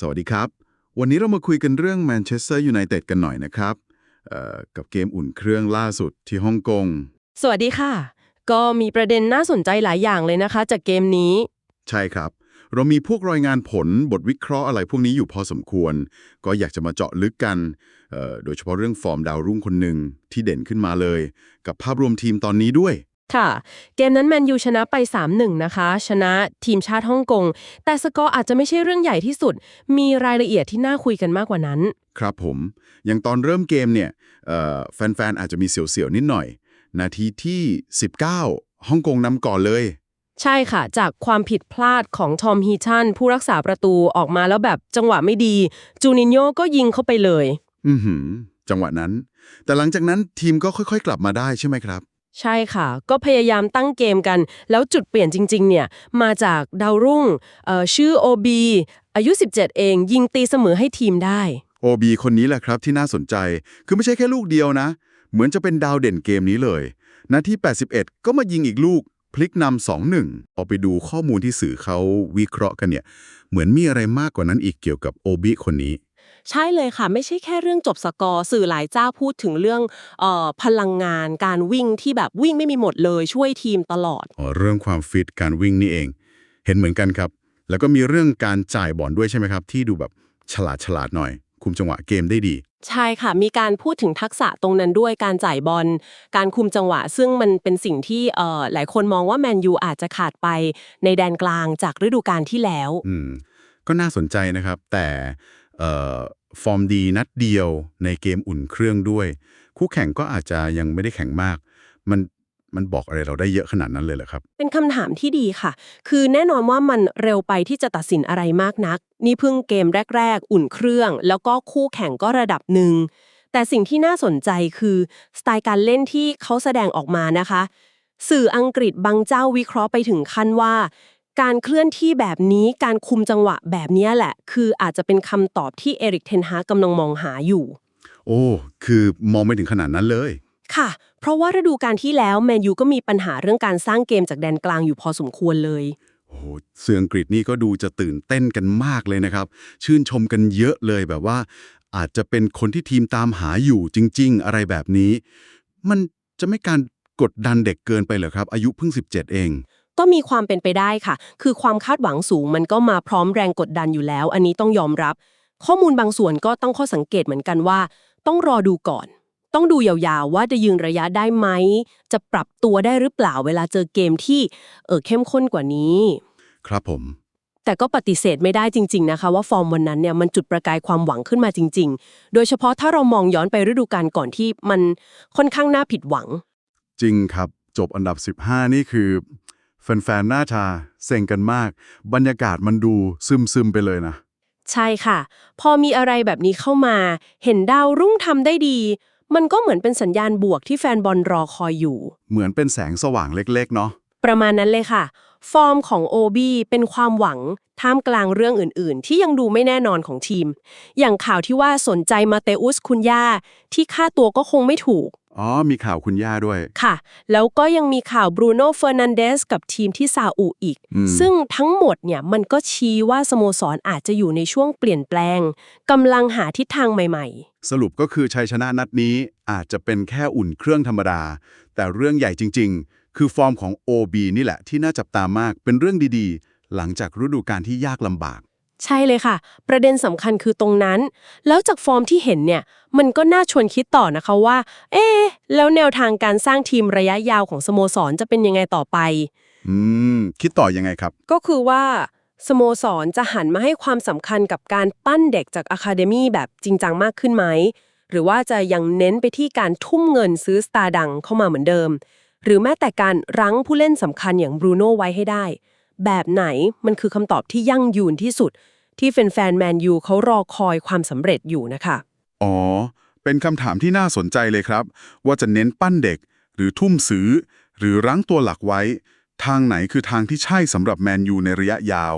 สวัสดีครับ วันนี้เรามาคุยกันเรื่องแมนเชสเตอร์ยูไนเต็ดกันหน่อยนะครับเอ่อกับเกมอุ่นเครื่องล่าสุดที่ฮ่องกง สวัสดีค่ะ ก็มีประเด็นน่าสนใจหลายอย่างเลยนะคะ จากเกมนี้ ใช่ครับ เรามีพวกรายงานผลบทวิเคราะห์อะไรพวกนี้อยู่พอสมควร ก็อยากจะมาเจาะลึกกันเอ่อโดยเฉพาะเรื่องฟอร์มดาวรุ่งคนหนึ่งที่เด่นขึ้นมาเลย กับภาพรวมทีมตอนนี้ด้วย ค่ะ เกมนั้นแมนยูชนะไป 3-1 นะคะ ชนะทีมชาติฮ่องกง แต่สกอร์อาจจะไม่ใช่เรื่องใหญ่ที่สุด มีรายละเอียดที่น่าคุยกันมากกว่านั้น ครับผม อย่างตอนเริ่มเกมเนี่ยเอ่อแฟนๆ อาจจะมีเสียวๆ นิดหน่อย นาทีที่ 19ฮ่องกงนำก่อนเลย ใช่ค่ะ จากความผิดพลาดของทอมฮีชันผู้รักษาประตูออกมาแล้วแบบจังหวะไม่ดี จูนินโญ่ก็ยิงเข้าไปเลย อือหือ จังหวะนั้น แต่หลังจากนั้นทีมก็ค่อย ๆ กลับมาได้ใช่ไหมครับ ใช่ค่ะ ก็พยายามตั้งเกมกัน แล้วจุดเปลี่ยนจริง ๆ เนี่ย มาจากดาวรุ่งชื่อโอบีอายุ 17 เอง ยิงตีเสมอให้ทีมได้โอบีคนนี้แหละครับที่น่าสนใจ คือไม่ใช่แค่ลูกเดียวนะ เหมือนจะเป็นดาวเด่นเกมนี้เลย นาที 81 ก็มายิงอีกลูกพลิกนำ2-1เอาไปดูข้อมูลที่สื่อเขาวิเคราะห์กันเนี่ย เหมือนมีอะไรมากกว่านั้นอีกเกี่ยวกับโอบีคนนี้ ใช่เลยค่ะ ไม่ใช่แค่เรื่องจบสกอร์สื่อหลายเจ้าพูดถึงเรื่องเออพลังงานการวิ่งที่แบบวิ่งไม่มีหมดเลยช่วยทีมตลอดอ๋อเรื่องความฟิตการวิ่งนี่เอง เห็นเหมือนกันครับ แล้วก็มีเรื่องการจ่ายบอลด้วยใช่ไหมครับ ที่ดูแบบฉลาดฉลาดหน่อย คุมจังหวะเกมได้ดีใช่ค่ะ มีการพูดถึงทักษะตรงนั้นด้วยการจ่ายบอล การคุมจังหวะ ซึ่งมันเป็นสิ่งที่เอ่อหลายคนมองว่าแมนยูอาจจะขาดไปในแดนกลางจากฤดูกาลที่แล้ว อืม ก็น่าสนใจนะครับ แต่เอ่อ ฟอร์มดีนัดเดียวในเกมอุ่นเครื่องด้วย คู่แข่งก็อาจจะยังไม่ได้แข่งมาก มันมันบอกอะไรเราได้เยอะขนาดนั้นเลยเหรอครับ เป็นคำถามที่ดีค่ะ คือแน่นอนว่ามันเร็วไปที่จะตัดสินอะไรมากนัก นี่เพิ่งเกมแรก ๆ อุ่นเครื่อง แล้วก็คู่แข่งก็ระดับหนึ่ง แต่สิ่งที่น่าสนใจคือสไตล์การเล่นที่เขาแสดงออกมานะคะ สื่ออังกฤษบางเจ้าวิเคราะห์ไปถึงขั้นว่า การเคลื่อนที่แบบนี้การคุมจังหวะแบบนี้แหละ คืออาจจะเป็นคำตอบที่เอริกเทนฮากกำลังมองหาอยู่ โอ้ คือมองไม่ถึงขนาดนั้นเลย ค่ะ เพราะว่าฤดูกาลที่แล้วแมนยูก็มีปัญหาเรื่องการสร้างเกมจากแดนกลางอยู่พอสมควรเลย โอ้โหเสืออังกฤษนี่ก็ดูจะตื่นเต้นกันมากเลยนะครับ ชื่นชมกันเยอะเลยแบบว่า อาจจะเป็นคนที่ทีมตามหาอยู่จริง ๆ อะไรแบบนี้ มันจะไม่การกดดันเด็กเกินไปเหรอครับ อายุเพิ่ง 17 เอง ก็มีความเป็นไปได้ค่ะ คือความคาดหวังสูงมันก็มาพร้อมแรงกดดันอยู่แล้ว อันนี้ต้องยอมรับ ข้อมูลบางส่วนก็ต้องข้อสังเกตเหมือนกันว่า ต้องรอดูก่อน ต้องดูยาวๆว่าจะยืนระยะได้ไหม จะปรับตัวได้หรือเปล่าเวลาเจอเกมที่เออเข้มข้นกว่านี้ ครับผม แต่ก็ปฏิเสธไม่ได้จริง ๆนะคะ ว่าฟอร์มวันนั้นเนี่ยมันจุดประกายความหวังขึ้นมาจริง ๆ โดยเฉพาะถ้าเรามองย้อนไปฤดูกาลก่อนที่มันค่อนข้างน่าผิดหวัง จริงครับ จบอันดับ 15 นี่คือ แฟนๆ หน้าชาเซ็งกันมาก บรรยากาศมันดูซึมๆ ไปเลยนะ ใช่ค่ะ พอมีอะไรแบบนี้เข้ามา เห็นดาวรุ่งทำได้ดี มันก็เหมือนเป็นสัญญาณบวกที่แฟนบอลรอคอยอยู่ เหมือนเป็นแสงสว่างเล็กๆ เนาะ ประมาณนั้นเลยค่ะ ฟอร์มของโอบีเป็นความหวัง ท่ามกลางเรื่องอื่นๆ ที่ยังดูไม่แน่นอนของทีม อย่างข่าวที่ว่าสนใจมาเตอุสคุณย่าที่ค่าตัวก็คงไม่ถูก อ๋อ มีข่าวคุณย่าด้วย ค่ะ แล้วก็ยังมีข่าวบรูโน่เฟอร์นันเดสกับทีมที่ซาอุอีกอืมซึ่งทั้งหมดเนี่ยมันก็ชี้ว่าสโมสรอาจจะอยู่ในช่วงเปลี่ยนแปลงกำลังหาทิศทางใหม่ ๆ สรุปก็คือชัยชนะนัดนี้อาจจะเป็นแค่อุ่นเครื่องธรรมดา แต่เรื่องใหญ่จริง ๆ คือฟอร์มของ OB นี่แหละที่น่าจับตามากเป็นเรื่องดีๆ หลังจากฤดูกาลที่ยากลำบาก ใช่เลยค่ะ ประเด็นสำคัญคือตรงนั้น แล้วจากฟอร์มที่เห็นเนี่ย มันก็น่าชวนคิดต่อนะคะว่า เอ๊ะแล้วแนวทางการสร้างทีมระยะยาวของสโมสรจะเป็นยังไงต่อไป อืม คิดต่อยังไงครับ ก็คือว่า สโมสรจะหันมาให้ความสำคัญกับการปั้นเด็กจากอะคาเดมี่แบบจริงจังมากขึ้นไหม หรือว่าจะยังเน้นไปที่การทุ่มเงินซื้อสตาร์ดังเข้ามาเหมือนเดิม หรือแม้แต่การรั้งผู้เล่นสำคัญอย่างบรูโน่ไว้ให้ได้ แบบไหนมันคือคำตอบที่ยั่งยืนที่สุด ที่แฟนๆแมนยูเขารอคอยความสำเร็จอยู่นะคะ อ๋อ เป็นคำถามที่น่าสนใจเลยครับ ว่าจะเน้นปั้นเด็ก หรือทุ่มซื้อ หรือรั้งตัวหลักไว้ ทางไหนคือทางที่ใช่สำหรับแมนยูในระยะยาว